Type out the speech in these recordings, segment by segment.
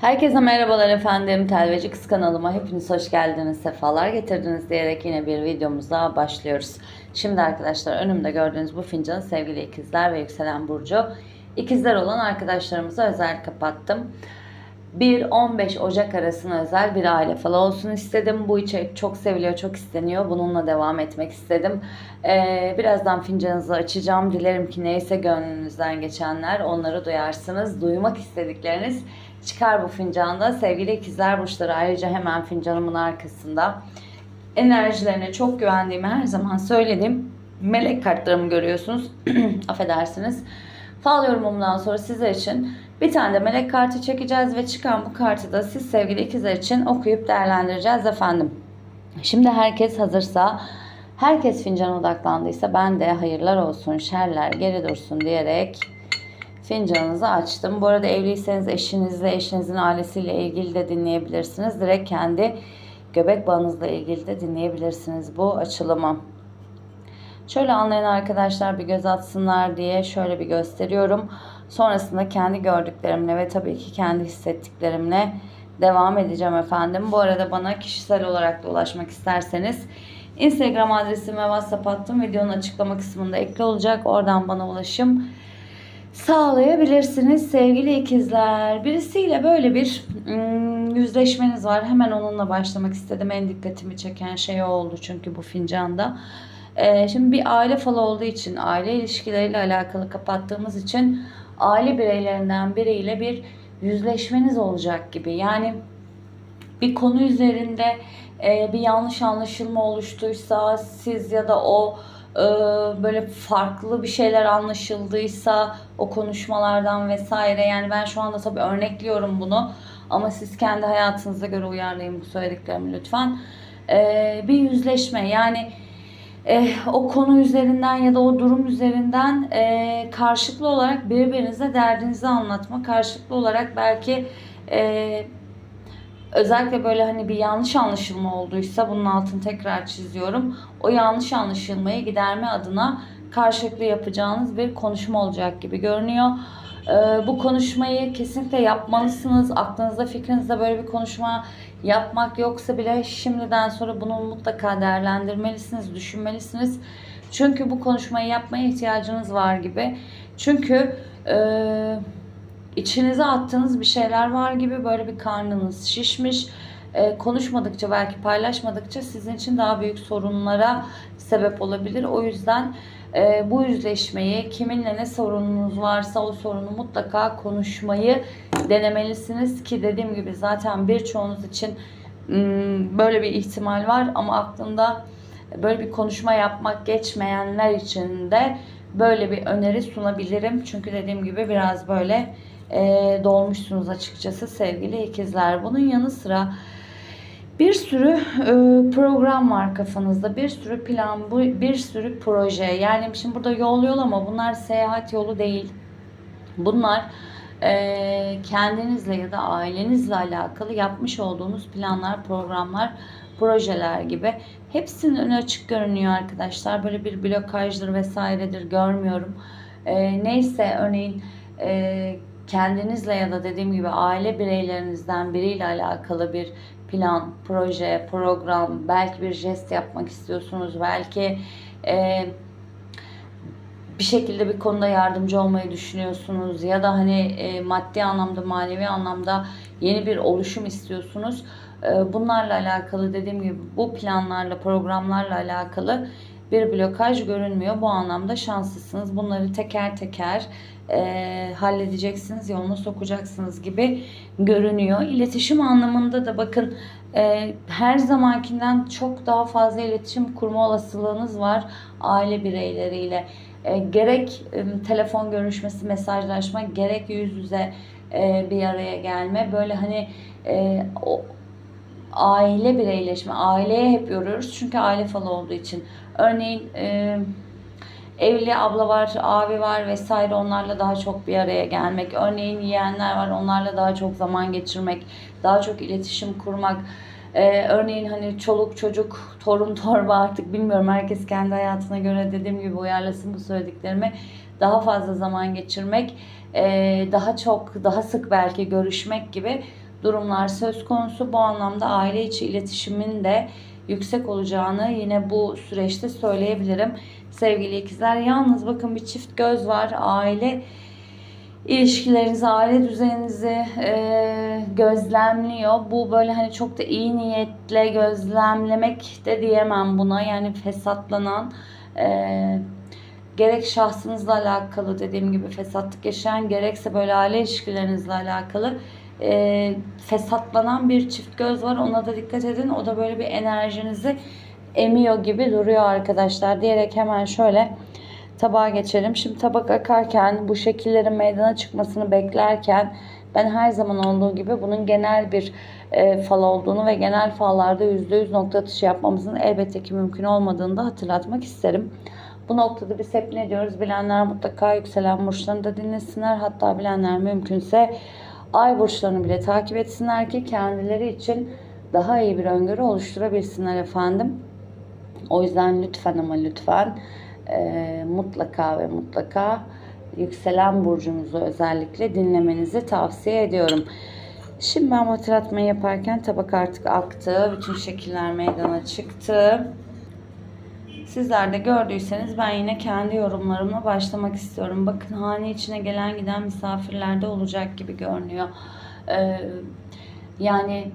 Herkese merhabalar efendim. Telveci Kız kanalıma hepiniz hoş geldiniz, sefalar getirdiniz diyerek yine bir videomuza başlıyoruz. Şimdi arkadaşlar önümde gördüğünüz bu fincanı sevgili ikizler ve yükselen burcu ikizler olan arkadaşlarımıza özel kapattım. 1-15 Ocak arasına özel bir aile falı olsun istedim. Bu içerik çok seviliyor, çok isteniyor. Bununla devam etmek istedim. Ee, birazdan fincanınızı açacağım. Dilerim ki neyse gönlünüzden geçenler onları duyarsınız. Duymak istedikleriniz çıkar bu fincanda. Sevgili ikizler burçları ayrıca hemen fincanımın arkasında enerjilerine çok güvendiğimi her zaman söyledim. Melek kartlarımı görüyorsunuz. Affedersiniz. Fal yorumumdan sonra sizler için bir tane de melek kartı çekeceğiz ve çıkan bu kartı da siz sevgili ikizler için okuyup değerlendireceğiz efendim. Şimdi herkes hazırsa, herkes fincan odaklandıysa ben de hayırlar olsun, şerler geri dursun diyerek fincanınızı açtım. Bu arada evliyseniz eşinizle, eşinizin ailesiyle ilgili de dinleyebilirsiniz. Direkt kendi göbek bağınızla ilgili de dinleyebilirsiniz bu açılımı. Şöyle anlayan arkadaşlar bir göz atsınlar diye şöyle bir gösteriyorum. Sonrasında kendi gördüklerimle ve tabii ki kendi hissettiklerimle devam edeceğim efendim. Bu arada bana kişisel olarak da ulaşmak isterseniz Instagram adresime WhatsApp attım. Videonun açıklama kısmında ekli olacak. Oradan bana ulaşım sağlayabilirsiniz sevgili ikizler. Birisiyle böyle bir ım, yüzleşmeniz var. Hemen onunla başlamak istedim. En dikkatimi çeken şey oldu çünkü bu fincanda. Ee, şimdi bir aile falı olduğu için, aile ilişkileriyle alakalı kapattığımız için aile bireylerinden biriyle bir yüzleşmeniz olacak gibi. Yani bir konu üzerinde e, bir yanlış anlaşılma oluştuysa siz ya da o böyle farklı bir şeyler anlaşıldıysa o konuşmalardan vesaire yani ben şu anda tabii örnekliyorum bunu ama siz kendi hayatınıza göre uyarlayın bu söylediklerimi lütfen. E, bir yüzleşme yani e, o konu üzerinden ya da o durum üzerinden e, karşılıklı olarak birbirinize derdinizi anlatma karşılıklı olarak belki e, özellikle böyle hani bir yanlış anlaşılma olduysa bunun altını tekrar çiziyorum. O yanlış anlaşılmayı giderme adına karşılıklı yapacağınız bir konuşma olacak gibi görünüyor. Ee, bu konuşmayı kesinlikle yapmalısınız. Aklınızda fikrinizde böyle bir konuşma yapmak yoksa bile şimdiden sonra bunu mutlaka değerlendirmelisiniz, düşünmelisiniz. Çünkü bu konuşmayı yapmaya ihtiyacınız var gibi. Çünkü eee içinize attığınız bir şeyler var gibi böyle bir karnınız şişmiş. Ee, konuşmadıkça belki paylaşmadıkça sizin için daha büyük sorunlara sebep olabilir. O yüzden e, bu yüzleşmeyi kiminle ne sorununuz varsa o sorunu mutlaka konuşmayı denemelisiniz ki dediğim gibi zaten birçoğunuz için böyle bir ihtimal var ama aklında böyle bir konuşma yapmak geçmeyenler için de böyle bir öneri sunabilirim. Çünkü dediğim gibi biraz böyle e, dolmuşsunuz açıkçası sevgili ikizler. Bunun yanı sıra bir sürü e, program var kafanızda. Bir sürü plan, bir sürü proje. Yani şimdi burada yol yol ama bunlar seyahat yolu değil. Bunlar e, kendinizle ya da ailenizle alakalı yapmış olduğunuz planlar, programlar, projeler gibi. Hepsinin önü açık görünüyor arkadaşlar. Böyle bir blokajdır vesairedir görmüyorum. E, neyse örneğin e, kendinizle ya da dediğim gibi aile bireylerinizden biriyle alakalı bir plan, proje, program, belki bir jest yapmak istiyorsunuz, belki e, bir şekilde bir konuda yardımcı olmayı düşünüyorsunuz ya da hani e, maddi anlamda, manevi anlamda yeni bir oluşum istiyorsunuz. E, bunlarla alakalı dediğim gibi bu planlarla, programlarla alakalı bir blokaj görünmüyor. Bu anlamda şanslısınız. Bunları teker teker e, halledeceksiniz, yoluna sokacaksınız gibi görünüyor. İletişim anlamında da bakın e, her zamankinden çok daha fazla iletişim kurma olasılığınız var aile bireyleriyle. E, gerek e, telefon görüşmesi, mesajlaşma, gerek yüz yüze e, bir araya gelme. Böyle hani e, o aile bireyleşme, aileye hep yoruyoruz çünkü aile falı olduğu için. Örneğin e, evli abla var, abi var vesaire onlarla daha çok bir araya gelmek. Örneğin yeğenler var onlarla daha çok zaman geçirmek, daha çok iletişim kurmak. Ee, örneğin hani çoluk çocuk, torun torba artık bilmiyorum herkes kendi hayatına göre dediğim gibi uyarlasın bu söylediklerimi. Daha fazla zaman geçirmek, ee, daha çok, daha sık belki görüşmek gibi durumlar söz konusu. Bu anlamda aile içi iletişimin de yüksek olacağını yine bu süreçte söyleyebilirim. Sevgili ikizler yalnız bakın bir çift göz var. Aile ilişkilerinizi, aile düzeninizi e, gözlemliyor. Bu böyle hani çok da iyi niyetle gözlemlemek de diyemem buna. Yani fesatlanan e, gerek şahsınızla alakalı dediğim gibi fesatlık yaşayan gerekse böyle aile ilişkilerinizle alakalı e, fesatlanan bir çift göz var. Ona da dikkat edin. O da böyle bir enerjinizi emiyor gibi duruyor arkadaşlar diyerek hemen şöyle tabağa geçelim. Şimdi tabak akarken bu şekillerin meydana çıkmasını beklerken ben her zaman olduğu gibi bunun genel bir e, fal olduğunu ve genel fallarda %100 nokta atışı yapmamızın elbette ki mümkün olmadığını da hatırlatmak isterim. Bu noktada biz hep ne diyoruz? Bilenler mutlaka yükselen burçlarını da dinlesinler. Hatta bilenler mümkünse ay burçlarını bile takip etsinler ki kendileri için daha iyi bir öngörü oluşturabilsinler efendim. O yüzden lütfen ama lütfen e, mutlaka ve mutlaka yükselen burcunuzu özellikle dinlemenizi tavsiye ediyorum. Şimdi ben hatırlatmayı yaparken tabak artık aktı. Bütün şekiller meydana çıktı. Sizler de gördüyseniz ben yine kendi yorumlarımla başlamak istiyorum. Bakın hane içine gelen giden misafirler de olacak gibi görünüyor. Ee, yani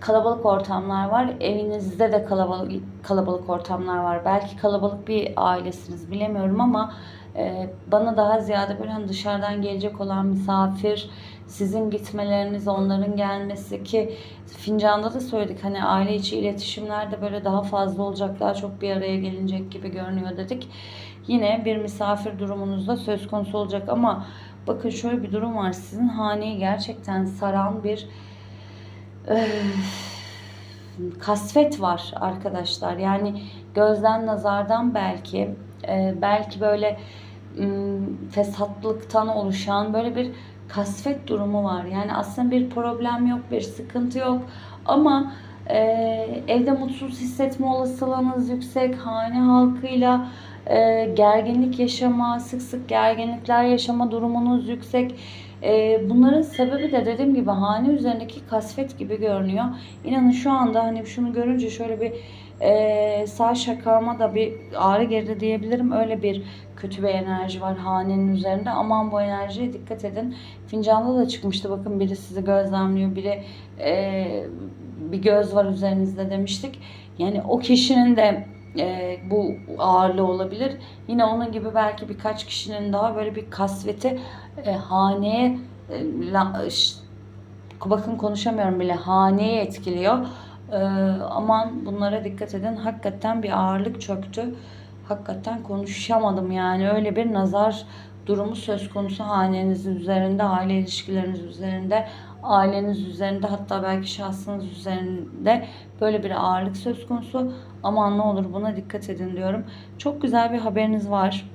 kalabalık ortamlar var. Evinizde de kalabalık kalabalık ortamlar var. Belki kalabalık bir ailesiniz bilemiyorum ama e, bana daha ziyade böyle hani dışarıdan gelecek olan misafir, sizin gitmeleriniz, onların gelmesi ki fincanda da söyledik hani aile içi iletişimler de böyle daha fazla olacak, daha çok bir araya gelinecek gibi görünüyor dedik. Yine bir misafir durumunuzda söz konusu olacak ama bakın şöyle bir durum var. Sizin haneyi gerçekten saran bir kasvet var arkadaşlar. Yani gözden nazardan belki e, belki böyle fesatlıktan oluşan böyle bir kasvet durumu var. Yani aslında bir problem yok, bir sıkıntı yok. Ama e, evde mutsuz hissetme olasılığınız yüksek. Hane halkıyla e, gerginlik yaşama, sık sık gerginlikler yaşama durumunuz yüksek. E, bunların sebebi de dediğim gibi hane üzerindeki kasvet gibi görünüyor. İnanın şu anda hani şunu görünce şöyle bir e, sağ şakama da bir ağrı geride diyebilirim. Öyle bir kötü bir enerji var hanenin üzerinde. Aman bu enerjiye dikkat edin. Fincanda da çıkmıştı. Bakın biri sizi gözlemliyor. Biri e, bir göz var üzerinizde demiştik. Yani o kişinin de e, bu ağırlığı olabilir. Yine onun gibi belki birkaç kişinin daha böyle bir kasveti e, haneye e, la, bakın konuşamıyorum bile haneye etkiliyor. E, aman bunlara dikkat edin. Hakikaten bir ağırlık çöktü. Hakikaten konuşamadım yani öyle bir nazar durumu söz konusu hanenizin üzerinde, aile ilişkileriniz üzerinde, aileniz üzerinde hatta belki şahsınız üzerinde böyle bir ağırlık söz konusu. Aman ne olur buna dikkat edin diyorum. Çok güzel bir haberiniz var.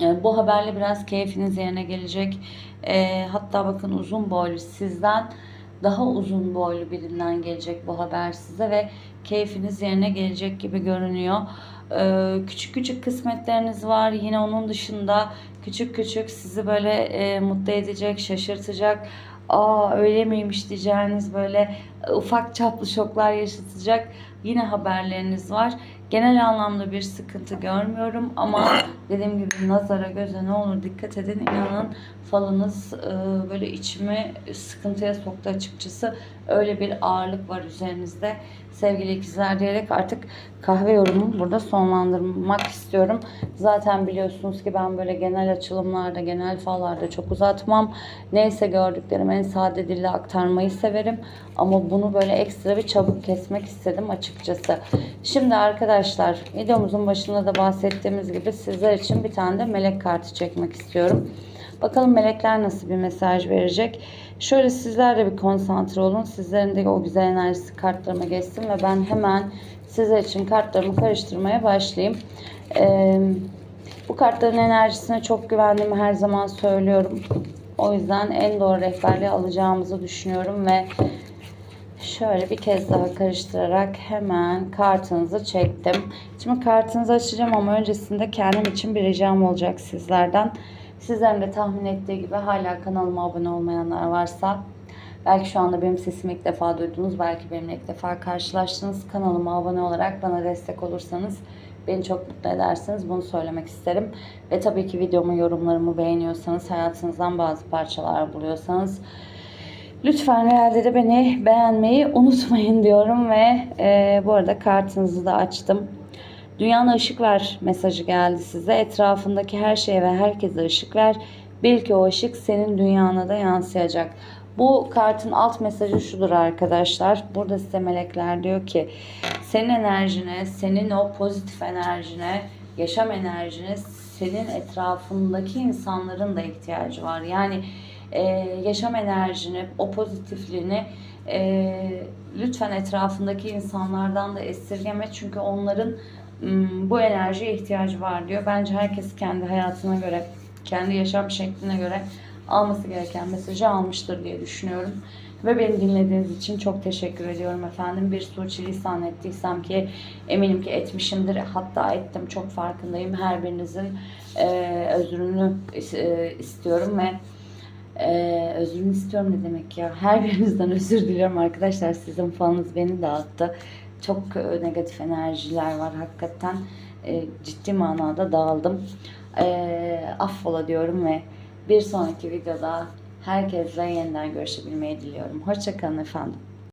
E, bu haberle biraz keyfiniz yerine gelecek. E, hatta bakın uzun boylu sizden daha uzun boylu birinden gelecek bu haber size ve keyfiniz yerine gelecek gibi görünüyor. Ee, küçük küçük kısmetleriniz var. Yine onun dışında küçük küçük sizi böyle e, mutlu edecek, şaşırtacak. Aa öyle miymiş diyeceğiniz böyle ufak çaplı şoklar yaşatacak yine haberleriniz var. Genel anlamda bir sıkıntı görmüyorum ama dediğim gibi nazara göze ne olur dikkat edin. İnanın falınız e, böyle içimi sıkıntıya soktu açıkçası. Öyle bir ağırlık var üzerinizde sevgili ikizler diyerek artık kahve yorumumu burada sonlandırmak istiyorum. Zaten biliyorsunuz ki ben böyle genel açılımlarda, genel fallarda çok uzatmam. Neyse gördüklerim en sade dille aktarmayı severim. Ama bunu böyle ekstra bir çabuk kesmek istedim açıkçası. Şimdi arkadaşlar videomuzun başında da bahsettiğimiz gibi sizler için bir tane de melek kartı çekmek istiyorum. Bakalım melekler nasıl bir mesaj verecek. Şöyle sizler de bir konsantre olun. Sizlerin de o güzel enerjisi kartlarıma geçsin ve ben hemen sizler için kartlarımı karıştırmaya başlayayım. Ee, bu kartların enerjisine çok güvendiğimi her zaman söylüyorum. O yüzden en doğru rehberliği alacağımızı düşünüyorum ve şöyle bir kez daha karıştırarak hemen kartınızı çektim. Şimdi kartınızı açacağım ama öncesinde kendim için bir ricam olacak sizlerden. Sizlerin de tahmin ettiği gibi hala kanalıma abone olmayanlar varsa Belki şu anda benim sesimi ilk defa duydunuz, belki benimle ilk defa karşılaştınız. Kanalıma abone olarak bana destek olursanız beni çok mutlu edersiniz. Bunu söylemek isterim. Ve tabii ki videomu, yorumlarımı beğeniyorsanız, hayatınızdan bazı parçalar buluyorsanız Lütfen realde de beni beğenmeyi unutmayın diyorum ve e, bu arada kartınızı da açtım. Dünyana ışık ver mesajı geldi size. Etrafındaki her şeye ve herkese ışık ver. Bil ki o ışık senin dünyana da yansıyacak. Bu kartın alt mesajı şudur arkadaşlar. Burada size melekler diyor ki senin enerjine, senin o pozitif enerjine, yaşam enerjine senin etrafındaki insanların da ihtiyacı var. Yani e, yaşam enerjini, o pozitifliğini e, lütfen etrafındaki insanlardan da esirgeme. Çünkü onların bu enerjiye ihtiyacı var diyor. Bence herkes kendi hayatına göre, kendi yaşam şekline göre alması gereken mesajı almıştır diye düşünüyorum. Ve beni dinlediğiniz için çok teşekkür ediyorum efendim. Bir suçilisan ettiysem ki eminim ki etmişimdir. Hatta ettim çok farkındayım. Her birinizin e, özrünü e, istiyorum ve ee, özrünü istiyorum ne demek ya. Her birinizden özür diliyorum arkadaşlar. Sizin fanınız beni dağıttı. Çok e, negatif enerjiler var hakikaten. E, ciddi manada dağıldım. E, affola diyorum ve bir sonraki videoda herkesle yeniden görüşebilmeyi diliyorum. Hoşçakalın efendim.